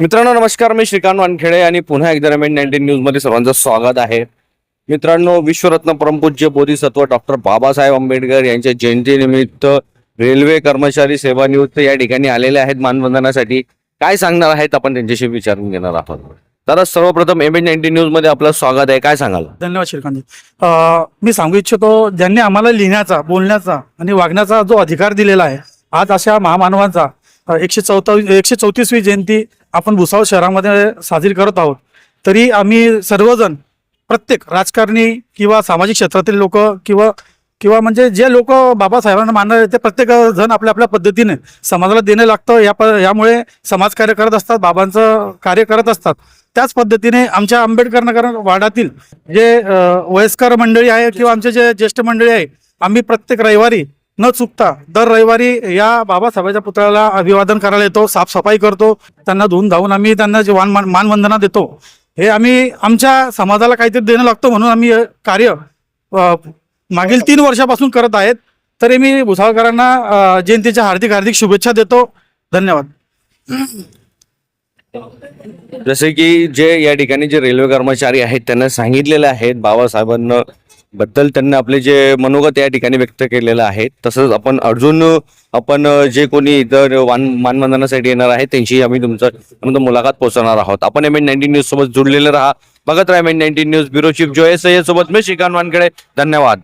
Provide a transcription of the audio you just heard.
मित्रांनो नमस्कार मी श्रीकांत वानखेडे आणि पुन्हा एकदा रमेन नाईन्टीन न्यूजमध्ये सर्वांचं स्वागत आहे. मित्रांनो विश्वरत्न परमपूज्य बोधिसत्व डॉक्टर बाबासाहेब आंबेडकर यांच्या जयंतीनिमित्त रेल्वे कर्मचारी सेवानिवृत्त या ठिकाणी आलेले आहेत मानवंदनासाठी. काय सांगणार आहेत आपण त्यांच्याशी विचारून घेणार आहोत. तर सर्वप्रथम एम एन नाईन्टीन न्यूजमध्ये आपलं स्वागत आहे. काय सांगाल? धन्यवाद श्रीकांतजी मी सांगू इच्छितो ज्यांनी आम्हाला लिहिण्याचा बोलण्याचा आणि वागण्याचा जो अधिकार दिलेला आहे आज अशा महामानवांचा एकशे चौथा एकशे चौतीसवी जयंती आपण भुसावळ शहरामध्ये साजरी करत आहोत तरी आम्ही सर्वजण प्रत्येक राजकारणी किंवा सामाजिक क्षेत्रातील लोक किंवा किंवा म्हणजे जे लोक बाबासाहेबांना मानणारे ते प्रत्येक जण आपल्या आपल्या पद्धतीने समाजाला देणं लागतं. या प यामुळे समाजकार्य करत असतात बाबांचं कार्य करत असतात. त्याच पद्धतीने आमच्या आंबेडकर नगर वाडातील जे वयस्कर मंडळी आहे किंवा आमचे जे ज्येष्ठ मंडळी आहे आम्ही प्रत्येक रविवारी न चुकता दर रविवारी या बाबासाहेबांच्या पुतळ्याला अभिवादन करायला येतो साफसफाई करतो त्यांना धुवून धावून आम्ही त्यांना जे मान मानवंदना देतो हे आम्ही आमच्या समाजाला काहीतरी देणं लागतो म्हणून आम्ही कार्य मागील तीन वर्षापासून करत आहेत. तरी मी भुसावळकरांना जयंतीच्या हार्दिक हार्दिक शुभेच्छा देतो. धन्यवाद. जसे की जे या ठिकाणी जे रेल्वे कर्मचारी आहेत त्यांना सांगितलेले आहेत बाबासाहेबांना बद्दल त्यांनी आपले जे मनोगत या ठिकाणी व्यक्त केलेलं आहे तसंच आपण अजून आपण जे कोणी इतर वान मानवंदनासाठी येणार आहे त्यांची आम्ही तुमचं मुलाखत पोहोचवणार आहोत. आपण एम एन नाईन्टीन न्यूज सोबत जुडलेले राहा. बघत राहा M N nineteen news bureau chief जोय सोबत मी श्रीकांत वानखेडे. धन्यवाद.